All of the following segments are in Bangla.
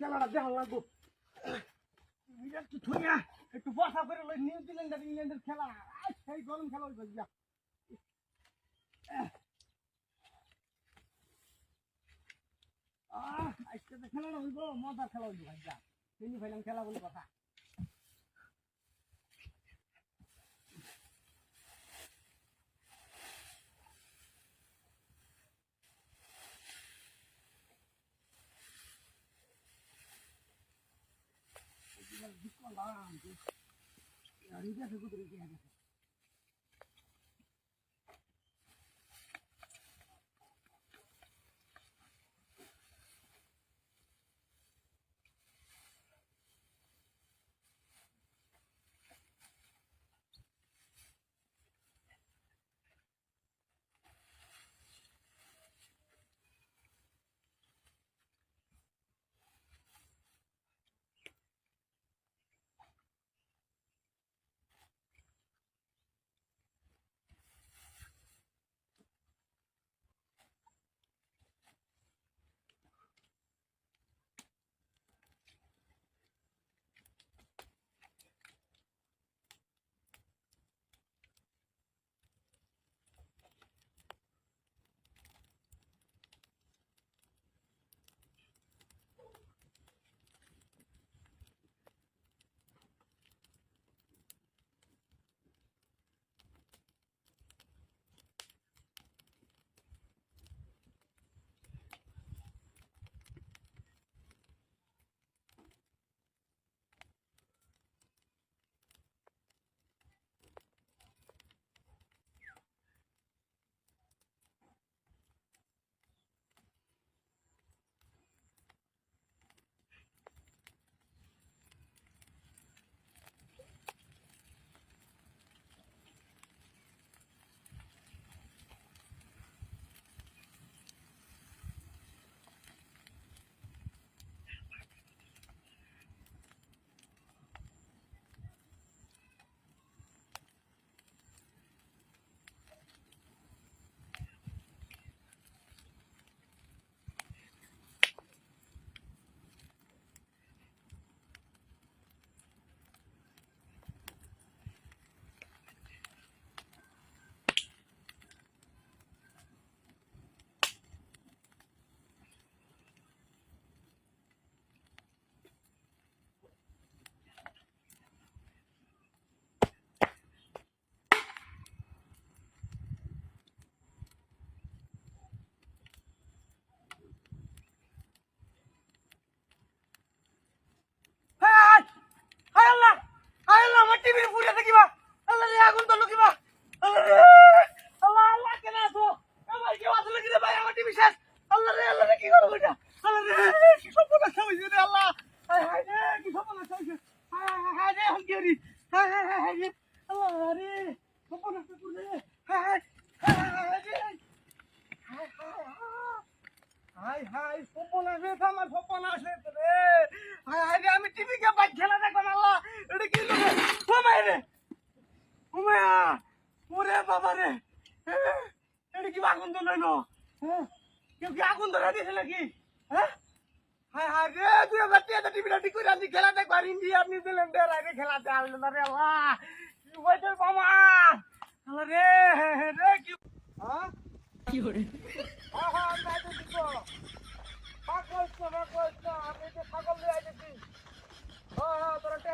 খেলাটা দেখান লাগবো। একটু থুইয়া একটু বসা করে লই নিউজিল্যান্ড আর ইংল্যান্ডের খেলা। সেই গরম খেলা হইব, যা। আজকে খেলাটা হইব, মজার খেলা হইব, ভাই, যা। সেমিফাইনাল খেলা বলে কথা। আর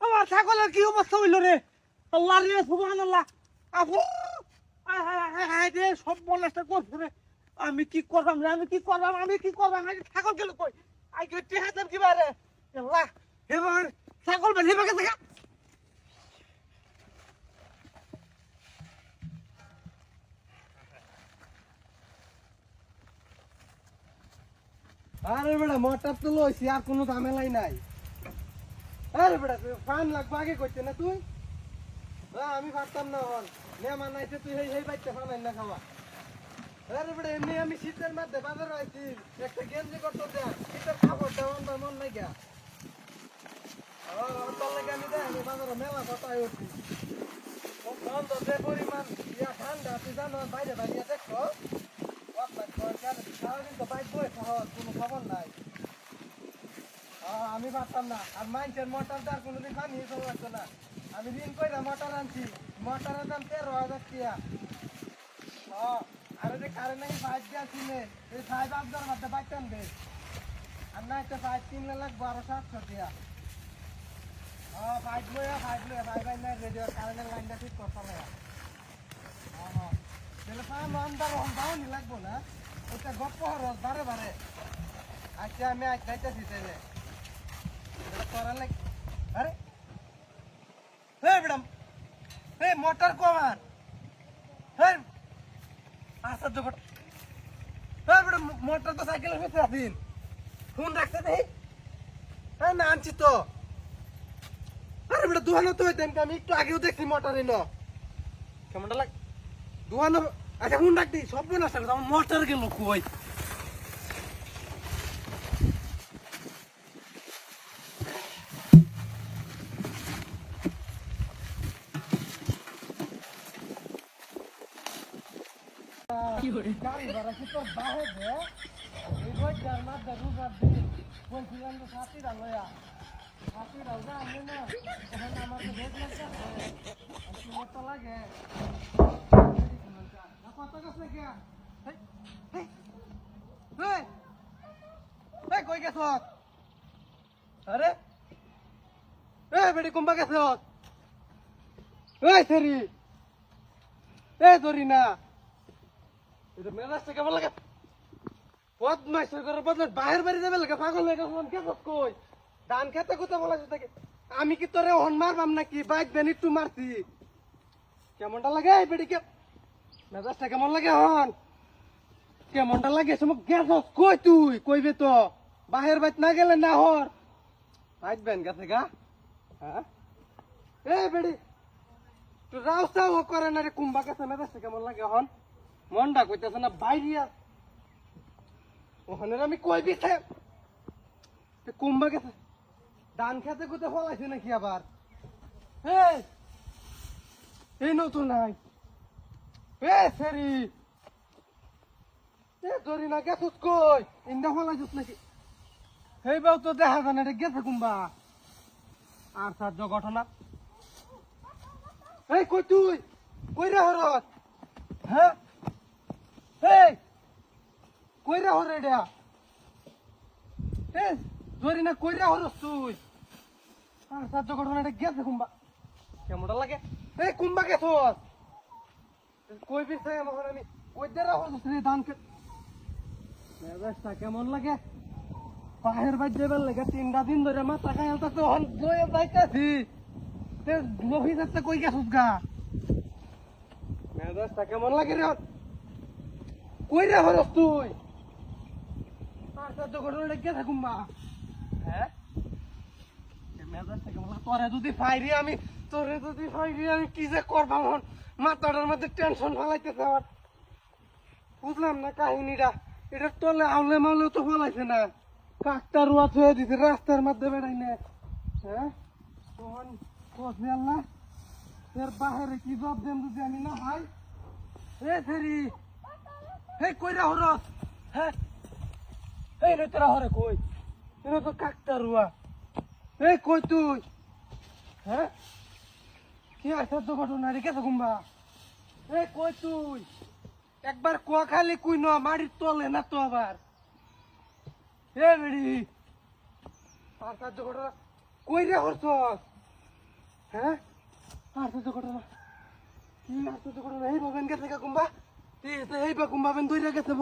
আমার ছাগলের কি অবস্থা হইল রে? আল্লাহ রে আপু সব করছে রে। আমি কি করলাম রে? আমি কি করলাম আমি কি করলাম ছাগল গেল কই? আই কি বারে ছাগল বেঁধে থাকা দেখা? আরে বেটা, মোটর তো লইছি, আর কোনো ঝামেলাই নাই। আরে বেটা, তুই ফান লাগবে আগে করতে না তুই? আমি পারতাম না হন। মেহমান আইছে, তুই সেই সেই বাইতে ফানাই না খাওয়া। আরে বেটা, এমনি আমি শীতের মধ্যে বাজারে আইছি। একটা গেঞ্জি করতে দে শীতের খাবার দেওয়ান বা মন নাই গা আমি দেয় আমি বাজারে মেলা কথাই উঠছি। বন্ধ যে পরিমাণ, ইয়া ঠান্ডা, তুই জানো, বাইরে বাইরে দেখো। আমি পারতাম না, আর মাইন্সের মোটর আর কোনোদিন চলে লাগতো না। আমি ঋণ করে মোটর আনছি, মোটরের দাম তেরো হাজার টিয়া। হ্যাঁ আর যে কারেন্ট নাকি পাইপ দিয়ে কিনে এই পাইপ আপনার মধ্যে বাইক টানবে আর না, একটা পাইপ কিনলে লাগবে আরও সাতশো টিয়া। হ্যাঁ পাইপ লইয়া পাইপ লইয়া পাইপ আইন রেডিও কারেন্টের লাইনটা ঠিক করতে হবে হ্যাঁ হ্যাঁ। লাগবো না। ওটা গপ্প বারে বারে। আচ্ছা আমি আজ তাইলে তাহলে করার লাগ আরে। হে ম্যাডাম। হে মোটর কমান। হে। আচ্ছা তো হে ম্যাডাম মোটর তো সাইকেলের ভিতরে আছেন। ফোন রাখতে দেই হ্যাঁ না, আনছি তো। আরে বেটা দুহানো তো হইতেন আমি একটু আগেও দেখছি মোটর এনো কেমনটা লাগ দুহানো আচ্ছা ফোন রাখতি সব বোন আসলে আমার মোটর গেল কই গাড়ি ভাড়া কি তোর বাহে দে? এই বইটার মাঝে রুজার দিন বলছিলাম তো সাথীরা লয়া। সাথীরা যা আমি না আমার তো ভেদ লাগছে একটু মতো লাগে। না লাগে? বাহির বাড়ি যাবে লাগে, পাগল কই? ধান খেতে কোথাও বলা থাকে আমি কি তোরে হন মারবাম নাকি? বাইক দেন একটু মারছি কেমনটা লাগে বেড়ি কে মেজাজটা কেমন লাগে হন কেমনটা লাগে? সময় গেছ কই তুই? কইবে তো। বাহির বাইত না গেলে না হর। বাইক বেন গেছে গা। হ্যাঁ? এই বেড়ি তুই রাস্তাও করে না রে, কুম্বা গেছে। মেজাজটা কেমন লাগে হন মনটা কইতেছে না, বাইরিয়া। ওখানে আমি কই বিছে? কুম্বা গেছে। ধান খেতে কোথায় ফলাইছে নাকি আবার? এই এই নতুন নাই এ সেরি। এ ধরি না গেছুস কই? ইন্দা ফলাইছিস নাকি? এই বাউ তো দেখা যায় না রে গেছে কুম্বা। আর সাহায্য ঘটনা? এই কই তুই? কই রে হরত? হ্যাঁ? এই কইরা হরে এটা? এ ধরি না কইরা হরস তুই? আর সাহায্য ঘটনা এটা গেছে কুম্বা। কেমনটা লাগে? এই কুম্বা গেছ কই আমার আমি? কই দেরা হরস রে ধান কে মেজাজটা কেমন লাগে? পাহের বাজ যাবার লাগে তিনটা দিন ধরে মাথা খাই তো হন জয়ে যাইতাছি তে লোভি যাচ্ছে কই গেছস গা? মেজাজটা কেমন লাগে রে? কই রে হরস তুই? তো ঘটনা লেগে থাকুম মা। হ্যাঁ? মেজাজটা কেমন লাগে? তোরে যদি ফাইরি আমি তোরে যদি ফাইরি আমি কি যে করবাম হন মাথাটার মধ্যে টেনশন ফেলাইতেছে আমার। বুঝলাম না কাহিনীটা। এটা তলে আউলে মাউলেও তো ফলাইছে না। কাকটা রুয়া ছুঁয়ে দিছে, রাস্তার মধ্যে বেড়াই না হ্যাঁ তখন কষে আল্লাহ এর বাহিরে কি জব দেন যদি আমি না হাই এ ফেরি! হে কইরা হরস হ্যাঁ এই রে তোরা হরে কই? এটা তো কাকটা রুয়া। এই কই তুই? হ্যাঁ? কি আছে তো ঘটনা রে কেসে কুম্বা এই কই তুই? একবার খালি কুই ন তলে না তো আবার? হে বেড়ি। আর সাহায্য ঘটনা কই রে হরছ হ্যাঁ? আর সাহায্য ঘটনা কি আর সাহায্য ঘটনা এই ভাবেন গেছে কা কুম্বা এই বা কুম্বা বেন দইরা গেছে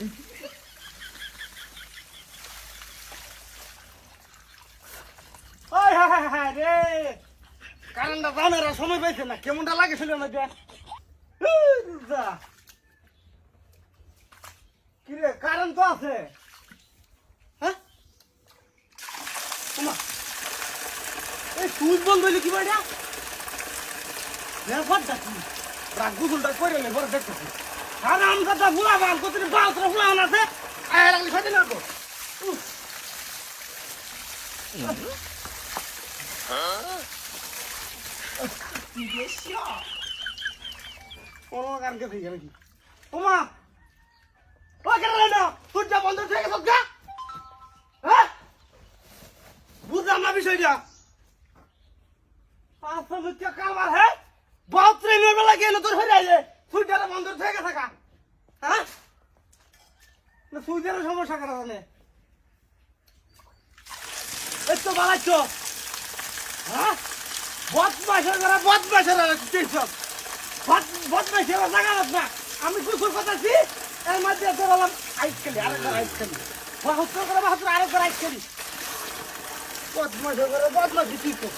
রে। কারেন্টটা জানার আর সময় পাইছে না। কেমনটা লাগেছিল না দেখ। কি রে কারেন্ট তো আছে। হ্যাঁ? এই সুইচ বন্ধ হইলে কি বাড়িয়া নেফারটা কি? রাগ গুজলটা করে নে বড় দেখতেছি। আর আমদাটা ফুলা বাল কত বাউতরা ফুলা আছে? আয়, লাগলি সাথে না তো। ওমা ও কেন না? তুই বন্ধ থেকে যা। হ্যাঁ? বুঝলাম না বিষয়টা। পাঁচশো মিথ্যা কারবার হ্যাঁ? বহুত ট্রেনের বেলা গেল তোর হয়ে সুইটারে বন্ধ থেকে থাকা হ্যাঁ? না সমস্যা করা জানে এই তো বালাচ্ছ হ্যাঁ? সব। না। আমি কুকুর কথাছি এর মধ্যে তো বললাম আইস খেলি আরেকবার আইস খেলি বাহাত্তর করে বাহাত্তর আরেকবার আইস খেলি বদমাশের ঘরে বদমাশি তুই তো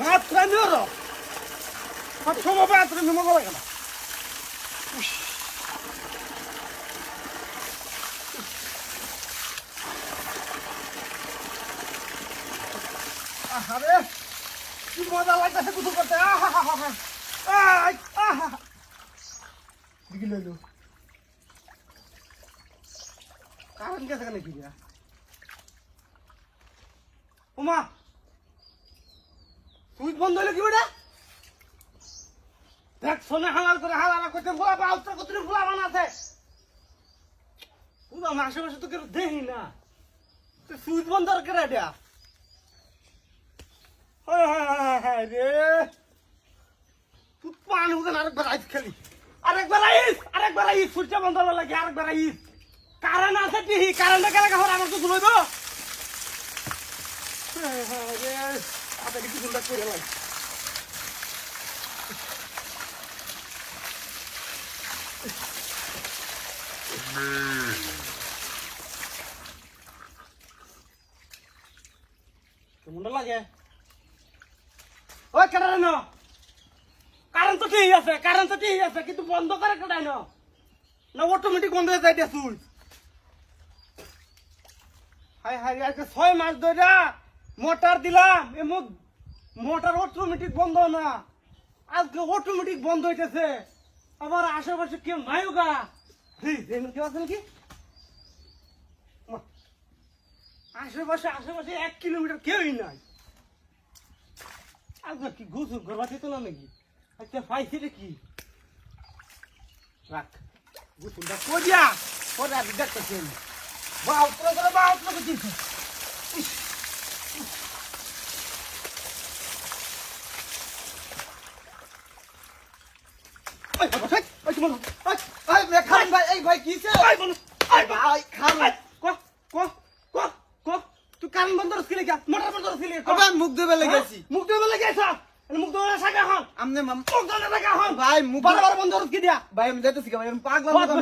হাত খাই নিও হাত সময় হাত খাই নিমো লাগে না আরে কি মজা লাগতেছে কুতুর করতে? দিকে লইলো কারণ গেছে কেন কি দিয়া ওমা সুইচ বন্ধ হইল কি বেটা? দেখ, সোনে হালাল করে হালাল করতে ফুলা বা উত্তর কত ফুলা বানাছে পুরো আশেপাশে তো কেউ দেখি না। সুইচ বন্ধ করে হায় রে। তুই পান হুকেন আরেকবার আইস খেলি। আরেকবার আইস আরেকবার আইস, সূর্য বন্ধ লাগে, আরেকবার আইস। কারেন্ট আছে টিহি কারেন্টে কেন ঘর আমার তো হায় রে আবার কিছু চিন্তা করে লাই কেমনটা লাগে? তো ঠিক আছে তো ঠিক আছে কিন্তু বন্ধ করে ন অটোমেটিক বন্ধ হয়ে যাইতে সুইচ হাই হাই আজকে ছয় মাস ধরে মোটর দিলাম এ মোটর অটোমেটিক বন্ধ না। আজকে অটোমেটিক বন্ধ হইতেছে। আবার আশেপাশে কেউ নাই গা। কেউ আছে নাকি? মা, আশেপাশে আশেপাশে এক কিলোমিটার কেউই নাই। আজকে কি গোসল করবা দিত না নাকি আচ্ছা পাইছি কি রাখ গোসলটা করিয়া পরে আমি দেখতেছি আমি বাউ তোরা তোরা বাউ মে খান ভাই ভাই ওই বল ভাই খান কো কো কো কো তুই কান বন্ধ রস কিলে মোটর বন্ধ রস কিলে আবে মুখ দেবে লেগেছি মুখ দেবে লেগেছ মুখ দেবে সাকা হন আমনে মাম মুখ দেবে সাকা হন ভাই মুখ বারবার বন্ধ কি দিয়া। ভাই আমি দেখতেছি ভাই আমি পাগলা মতো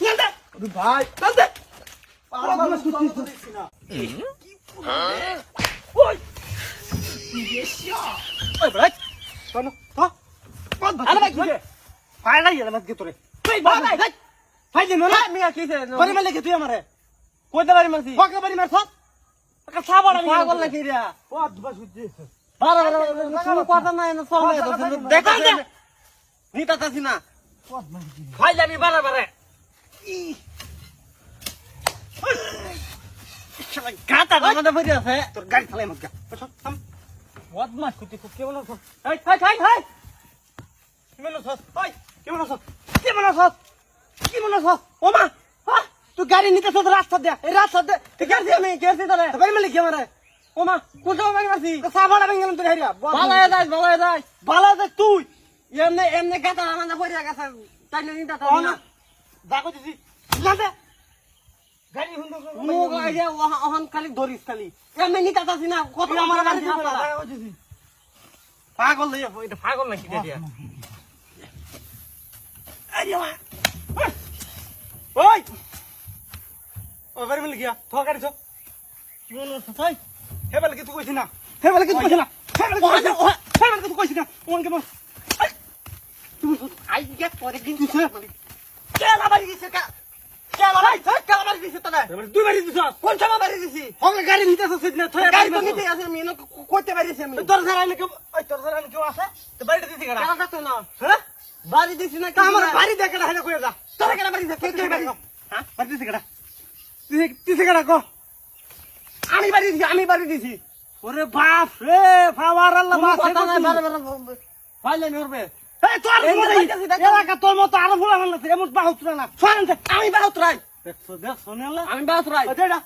নিয়ে দে ভাই। চল দে পাগলা মতো সুতি দিচ্ছি না ওই। ওই ভাই কোন? তো কোন ভাই ভাই। কি ফাই নাই এলা মত তোরে তুই ভাই। ভাই। ফাই দিন না মিয়া কিছে বাড়ি মারলে কি তুই আমারে? কই দাবারি মারছি পকে বাড়ি মারছ? কা সাবাড় আমি বদমাস খুব কেমন কেমন কেমন আছস কেমন আছস কেমন আছস ও মা তুই গাড়ি নিতে তো রাস্তা দে এই রাস্তা দে তুই গাড়ি আমি গেছি তোরে বাড়ি মালিক কে মারে ও মা কোন সময় বাড়ি মারছি সাবাড়া ভেঙে গেলাম তোর হেরিয়া। যাস যাস বালায় যাস। তুই। এমনি এমনি গাতা আমাদের পড়ে গেছে। তাই নিতে তো না। দেখো দিছি না দে। গাড়ি হুন্দো মুখ লাগিয়ে ওহন খালি ধরিস খালি। এমনি নিতে তাসি না কত আমার গাড়ি পাগল লইয়া এটা পাগল নাকি দিয়া? আরে ওই! ও বাড়ি মিল গিয়া তো গাড়ি তো কি মনে তাই হে বলে কিছু কইছি না। হে বলে কিছু কইছি না। হে বলে কিছু কইছি না। হে বলে কিছু কইছি না। ওন কে তুমি আই গেট পরে কিন্তু কে না বাড়ি দিছে কা কে না ভাই কে না বাড়ি দিছে তুই বাড়ি দিছ কোন সময় বাড়ি দিছি? হলে গাড়ি নিতে আসছিস না তুই গাড়ি তো নিতে আসছিস আমি কইতে পারিস আমি। তোর ধরে কেউ ওই তোর ধরে আমি কেউ আছে? তো বাড়িতে দিছি তো না হ্যাঁ? বাড়ি দিছি না আমার বাড়ি দে কেডা হেডা কইরা তোর কেডা বাড়ি দে কে কে বাড়ি হ্যাঁ? বাড়ি দিছি কেডা তুই তুই কেডা কো? আমি বাড়ি দিছি আমি বাড়ি দিছি। ওরে বাপ রে ফাওয়ার আল্লাহ বাপ কথা না। বারে বারে ফাইলে মরবে এই তোর এলাকা তোর মতো আরও ফুলা মানলে এমন বাহুত্রা না। আমি বাহুত্রাই দেখছ দেখছ নেলা আমি বাহুত্রাই ওটা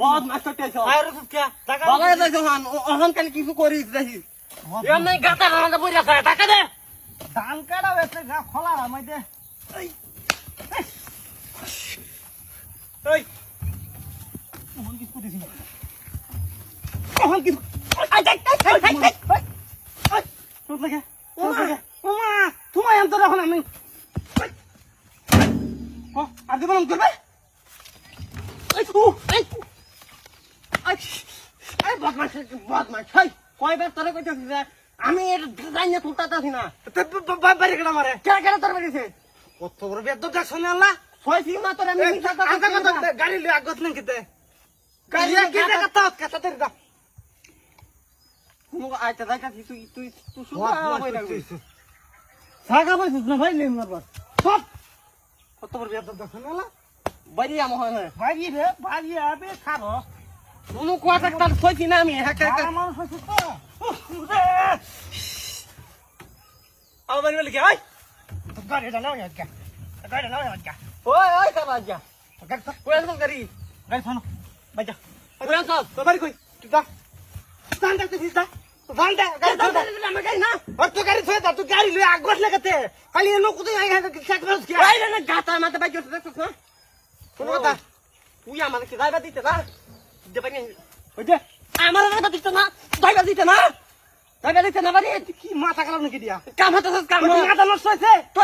বহুত মাস্টার টেছো আরে কে টাকা বাগায় দে। জহান ওহন কাল কিছু করিস দেখিস এম নাই গাতা টাকা দে। ধান কাটা বেছে গা খোলা রামাই দে। আম ও আর না করবে এই তু এই আই আই বদমাশ বদমাশ হাই কয়বার তোরে কইতাছিস যে আমি এটা জানি তুলতাছি না বাড়ি কেডা মারে কেডা কেডা তোর বাড়িছে কত বড় বেদ দেখ শুনে আল্লাহ। ফি মা তোরে আমি মিথ্যা গাড়ি লই আগত না কিতে? গাড়ি কি দেখা কথা তের দা মুগ আইতা যাইতা তুই তুই তুই রাখবি সাগা পাইছিস না ভাই নেই মারবার সব! কত বড় বেদ দেখ শুনে আল্লাহ। বাড়ি আমো হয় না বাড়ি রে বাড়ি আবে খাব। তুমি কোয়া একটা কইছি না আমি একটা একটা মানুষ তো। বাড়ি বলে কি আই গাড়িটা নাও না কে গাড়িটা নাও না কে ওই ওই কাবা যা গাড়ি কোয়া কোন গাড়ি গাড়ি ফানো বাজা কোয়া সব তো বাড়ি কই তুই দা দান দা তুই দা দান দা গাড়ি দান দা আমি গাড়ি না আর তুই গাড়ি ছয় দা তুই গাড়ি লই আগত লাগাতে খালি এনো কুতে আই গা চেক বাস কি আই না গাতা মাতে বাজো দেখছ না কোন কথা তুই আমাকে কি দিতে না দেবানি ওই যে আমার যাইবা দিতে না যাইবা দিতে না যাইবা দিতে না বাড়ি কি মাথা খারাপ নাকি দিয়া কাম হতে কাম মাথা নষ্ট হয়েছে তো